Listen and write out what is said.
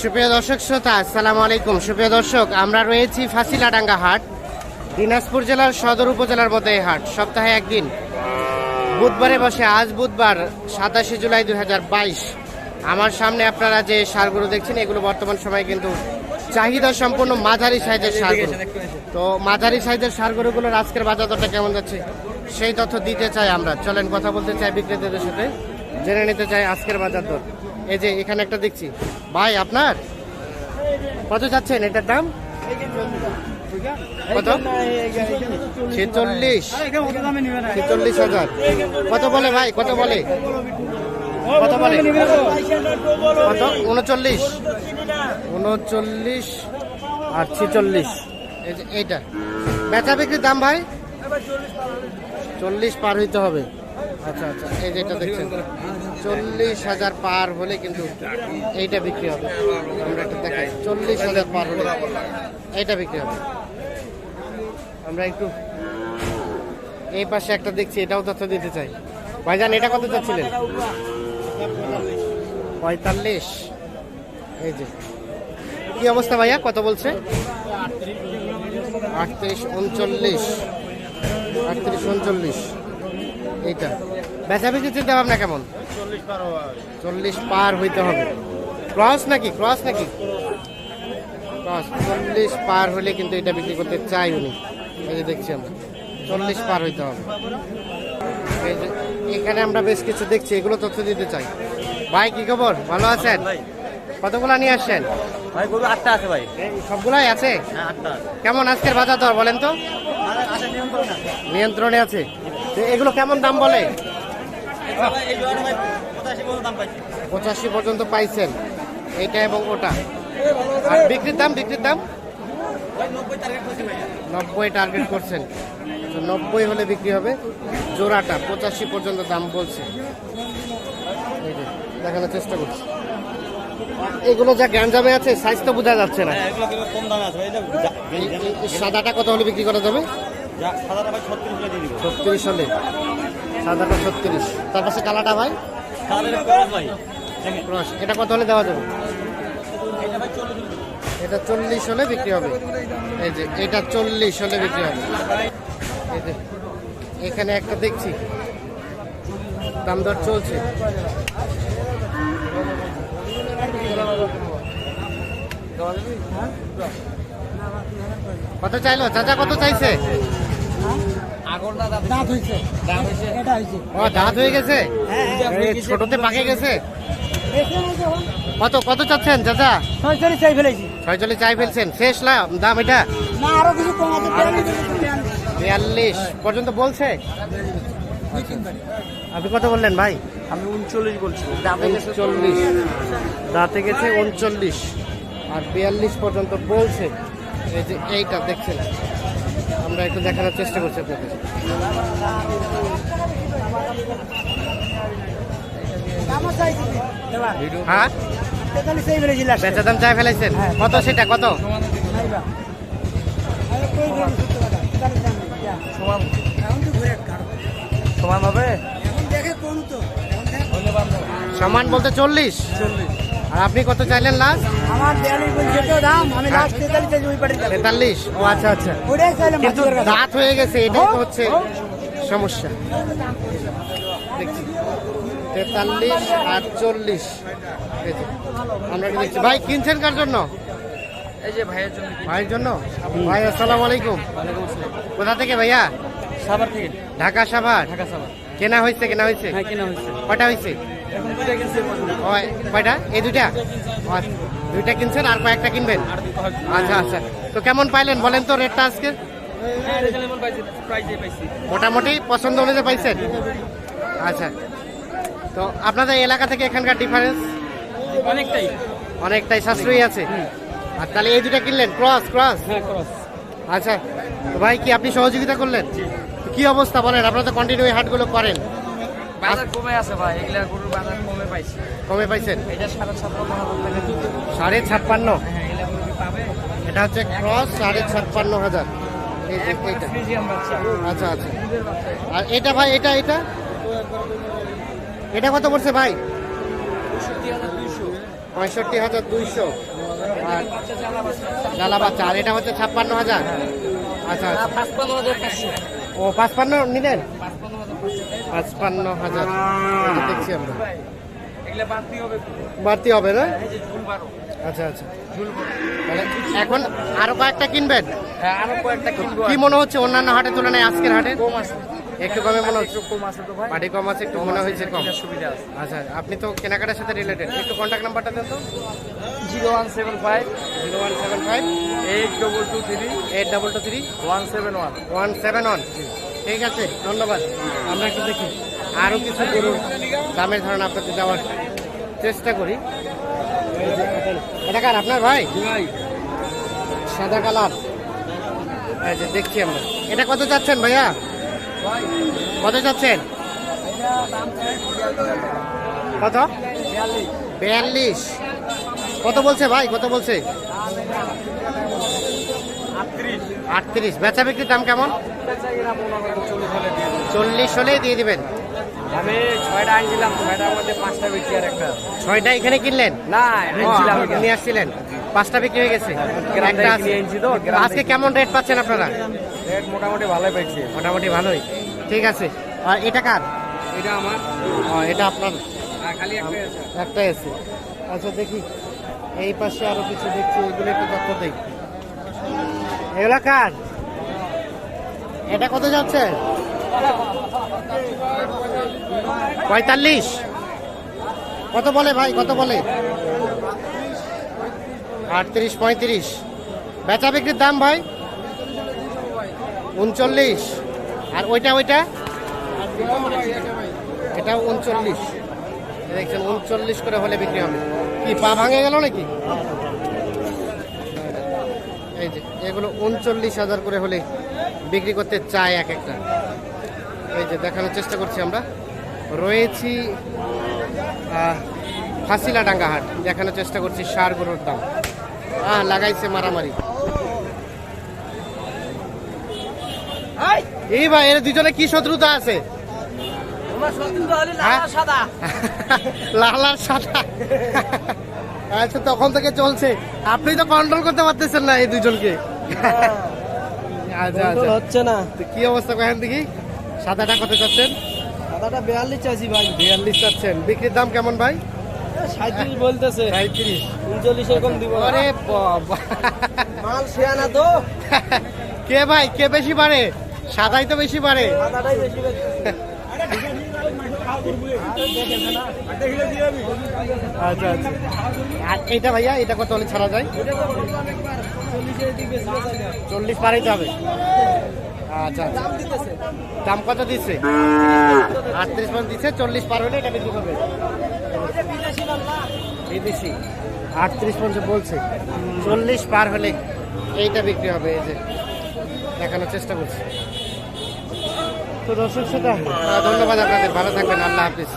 সুপ্রিয় দর্শক শ্রোতা আসসালামু আলাইকুম। সুপ্রিয় দর্শক আমরা রয়েছি ফাঁসিলাডাঙ্গা হাট দিনাজপুর জেলার সদর উপজেলার মধ্যে এই হাট। সপ্তাহে একদিন। বুধবারে বসে আজ বুধবার সাতাশে জুলাই দু হাজার বাইশ। আমার সামনে আপনারা যে সারগুলো দেখছেন এগুলো বর্তমান সময়ে কিন্তু চাহিদা সম্পূর্ণ মাঝারি সাইজের সারগুলো। তো মাঝারি সাইজের সারগরুগুলোর আজকের বাজার দরটা কেমন যাচ্ছে সেই তথ্য দিতে চাই আমরা। চলেন কথা বলতে চাই বিক্রেতাদের সাথে। জেনে নিতে চাই আজকের বাজার দর এই যে এখানে একটা দেখছি। ভাই, আপনার? কত যাচ্ছেন এটার দাম? কত? ছেচল্লিশ। ছেচল্লিশ হাজার। কত বলে ভাই? কত বলে? কত বলে? কত? উনচল্লিশ। উনচল্লিশ আর ছেচল্লিশ। এইটা। বেচা বিক্রির দাম ভাই? চল্লিশ পার হইতে হবে। আচ্ছা আচ্ছা। এই যে এটা দেখছেন, চল্লিশ হাজার পার হলে কিন্তু এইটা বিক্রি হবে। আমরা একটু দেখাই, চল্লিশ হাজার পার হলে এইটা বিক্রি হবে। আমরা একটু এই পাশে একটা দেখছি, এটাও তথ্য দিতে চাই। ভাইজান, এটা কত চাচ্ছিলেন? পঁয়তাল্লিশ। এই যে। কি অবস্থা ভাইয়া? কত বলছে? আটত্রিশ, উনচল্লিশ। আটত্রিশ, উনচল্লিশ। এইটা। চিন্তা ভাবনা কেমন? চল্লিশ পার হইতে হবে। ক্রস নাকি? ক্রস নাকি? ক্রস চল্লিশ পার হলে কিন্তু এটা বিক্রি করতে চাই উনি এই যে দেখছি আমরা চল্লিশ পার হইতে হবে। এখানে আমরা বেশ কিছু দেখছি এগুলো তথ্য দিতে চাই। ভাই কি খবর? ভালো আছেন? কতগুলা নিয়ে আসছেন? ভাই গরু আটটা আছে ভাই। সবগুলাই আছে? হ্যাঁ কেমন আজকের বাজার দর বলেন তো? আছে নিয়ন্ত্রণ আছে। আছে। এগুলো কেমন দাম বলে? পঁচাশি পর্যন্ত পাইছেন। এটা এবং ওটা। আর বিক্রির দাম বিক্রির দাম? নব্বই টার্গেট করছেন। নব্বই হলে বিক্রি হবে। জোড়াটা পঁচাশি পর্যন্ত দাম বলছে। দেখানোর চেষ্টা করছি। এগুলো যা গ্যাঞ্জামে আছে সাইজ তো বোঝা যাচ্ছে না। হ্যাঁ সাদাটা কত হলে বিক্রি করা যাবে? ছত্রিশ হলে সাদাটা ছত্রিশ। তার পাশে কালাটা ভাই? এটা কত হলে দেওয়া যাবে? এটা চল্লিশ হলে বিক্রি হবে। এই যে এটা চল্লিশ হলে বিক্রি হবে। এই যে এখানে একটা দেখছি। দাম দর চলছে। কত চাইলো? চাচা কত চাইছে? দাঁত হয়েছে। এটা হয়েছে। ও দাঁত হয়ে গেছে? এই ছোটতে পাকে গেছে? কত কত চাচ্ছেন চাচা? ছয়চল্লিশ চাই ফেলেছি। ছয়চল্লিশ চাই ফেলছেন। শেষ দাম এটা? না আরও কিছু কম বিয়াল্লিশ। পর্যন্ত বলছে? আপনি কত বললেন ভাই? আমি উনচল্লিশ বলছি। উনচল্লিশ। দাঁতে গেছে উনচল্লিশ। আর বিয়াল্লিশ পর্যন্ত বলছে। এই যে এইটা দেখছেন। আমরা একটু দেখানোর চেষ্টা করছি আপনাদের। হ্যাঁ? তেতাল্লিশ চাই ফেলেছি লাস্টে বেচা দাম চাই ফেলাইছেন? কত সেটা? কত? সমান হবে? সমান বলতে চল্লিশ। আর আপনি কত চাইলেন লাস্ট? আমার বিয়াল্লিশ বলছে তো দাম আমি লাস্ট তেতাল্লিশ ওই পার্টি তেতাল্লিশ? ও আচ্ছা আচ্ছা। ওটাই চাইলাম কিন্তু হয়ে গেছে এটাই তো হচ্ছে সমস্যা। দেখছি তেতাল্লিশ আর চল্লিশ। এই আমরা দেখছি। ভাই কিনছেন কার জন্য? এই যে ভাইয়ের জন্য ভাইয়ের জন্য? ভাই আসসালামু আলাইকুম। কোথা থেকে ভাইয়া? সাবার থেকে। ঢাকা সাভার। ঢাকা সাবার কেনা হয়েছে কেনা হয়েছে? হ্যাঁ কেনা হয়েছে। কয়টা হয়েছে? কয়টা? এই দুইটা? আচ্ছা। দুইটা কিনছেন আর কয়েকটা কিনবেন? আচ্ছা আচ্ছা। তো কেমন পাইলেন? বলেন তো রেটটা আজকে। হ্যাঁ মোটামুটি পছন্দ অনুযায়ী পাইছেন? আচ্ছা। তো আপনাদের এলাকা থেকে এখানকার ডিফারেন্স অনেকটাই। অনেকটাই সাশ্রয়ী আছে। আর তাহলে এই দুটা কিনলেন? Cross cross? হ্যাঁ আচ্ছা। ভাই কি আপনি সহযোগিতা করলেন? কি অবস্থা বলেন? আপনারা তো কন্টিনিউ হাটগুলো করেন। বাজার কমে আছে ভাই এগুলা গরুর বাজার কমে পাইছি। কমে পাইছেন? এটা সাড়ে ছাপ্পান্ন হাজার সাড়ে ছাপ্পান্ন? হ্যাঁ পাবে? এটা হচ্ছে ক্রস সাড়ে ছাপ্পান্ন হাজার। আচ্ছা আচ্ছা। আর এটা ভাই এটা এটা। এটা কত পড়ছে ভাই? পঁয়ষট্টি হাজার দুইশো। 65 পঁয়ষট্টি হাজার দুইশো। পঁয়ষট্টি হাজার দুইশো আর জ্বালা বাচ্চা। আর এটা হচ্ছে ছাপ্পান্ন হাজার? আচ্ছা আচ্ছা। ও পাঁচপান্ন নিলেন? পাঁচপান্ন হাজার। দেখছি আমরা। বাড়তি হবে না? আচ্ছা আচ্ছা। এখন আরও কয়েকটা কিনবেন? হ্যাঁ কি মনে হচ্ছে অন্যান্য হাটের তুলনায় আজকের হাটে? একটু কমে মনে হচ্ছে। একটু কম আছে তো ভাই। পাটি কম আছে একটু মনে হয়েছে কম। সুবিধা আছে। আচ্ছা আপনি তো কেনাকাটার সাথে রিলেটেড একটু কন্ট্যাক্ট নাম্বারটা দেন তো। Zero one seven five. Zero one seven five. Eight double two three. Eight double two three. One seven one. One seven one. ঠিক আছে, ধন্যবাদ। আমরা একটু দেখি। আরও কিছু গরুর দামের ধারণা আপনাকে দেওয়ার চেষ্টা করি। এটা কার, আপনার ভাই? সাদা কালার। যে দেখছি আমরা। এটা কত চাচ্ছেন ভাইয়া? কত চাচ্ছেন? কত? বিয়াল্লিশ। কত বলছে ভাই? কত বলছে? আটত্রিশ। বেচা বিক্রির দাম কেমন? চল্লিশ হলেই দিয়ে দিবেন। আমি ছয়টা আনছিলাম ছয়টার মধ্যে পাঁচটা বেশি আর একটা। ছয়টা এখানে কিনলেন? না নিয়ে আসছিলেন। পাঁচটা বিক্রি হয়ে গেছে। একটা আছে। গ্রাম আজকে কেমন রেট পাচ্ছেন আপনারা? রেট মোটামুটি ভালোই পেয়েছি মোটামুটি ভালোই। ঠিক আছে। আর এটা কার? এটা আমার। এটা আপনার। খালি একটা একটা আচ্ছা দেখি। এই পাশে আরও কিছু দেখছি এগুলো একটু তথ্য দেই। এগুলো কার? এটা কত যাচ্ছে? পঁয়তাল্লিশ। কত বলে ভাই? কত বলে? আটত্রিশ, পঁয়ত্রিশ। বেচা বিক্রির দাম ভাই? উনচল্লিশ। আর ওইটা ওইটা? এটা উনচল্লিশ। দেখছেন, উনচল্লিশ করে হলে বিক্রি হবে। কি, পা ভাঙে গেল নাকি? এই যে এগুলো উনচল্লিশ হাজার করে হলে বিক্রি করতে চায় এক একটা। এই যে দেখানোর চেষ্টা করছি আমরা। রয়েছি আহ, ফাঁসিলা ডাঙ্গা হাট। দেখানোর চেষ্টা করছি সার গরুর দাম। হ্যাঁ লাগাইছে মারামারি। এই! ভাই এর দুজনে কি শত্রুতা আছে? হ্যাঁ? লাল সাদা। আচ্ছা তখন থেকে চলছে। আপনি তো কন্ট্রোল করতে পারতেছেন না এই দুজনকে। আচ্ছা আচ্ছা। হচ্ছে না। তো কি অবস্থা কহেন দেখি সাদাটা কত চাচ্ছেন? দাদাটা বিয়াল্লিশ চাইছি ভাই। বিয়াল্লিশ চাচ্ছেন। বিক্রির দাম কেমন ভাই? সাঁত্রিশ বলতেছে। সাঁত্রিশ উনচল্লিশ এরকম দিব আরে বাবা। মাল শেয়ানা তো। কে ভাই? কে বেশি বাড়ে? সাদাই তো বেশি বাড়ে। দাদাটাই বেশি বেশি আচ্ছা আচ্ছা। আর এইটা ভাইয়া, এটা কত হলে ছাড়া যায়? চল্লিশ পারাইতে হবে। আচ্ছা আচ্ছা। দাম কত দিচ্ছে? আটত্রিশ মান দিচ্ছে, চল্লিশ পার হলে এটা বিক্রি করবে। বিদেশি। আটত্রিশ পর্যন্ত বলছে। চল্লিশ পার হলে এইটা বিক্রি হবে, এই যে, দেখানোর চেষ্টা করছি। তো দর্শক সেটা ধন্যবাদ আপনাদের। ভালো থাকবেন আল্লাহ হাফিজ।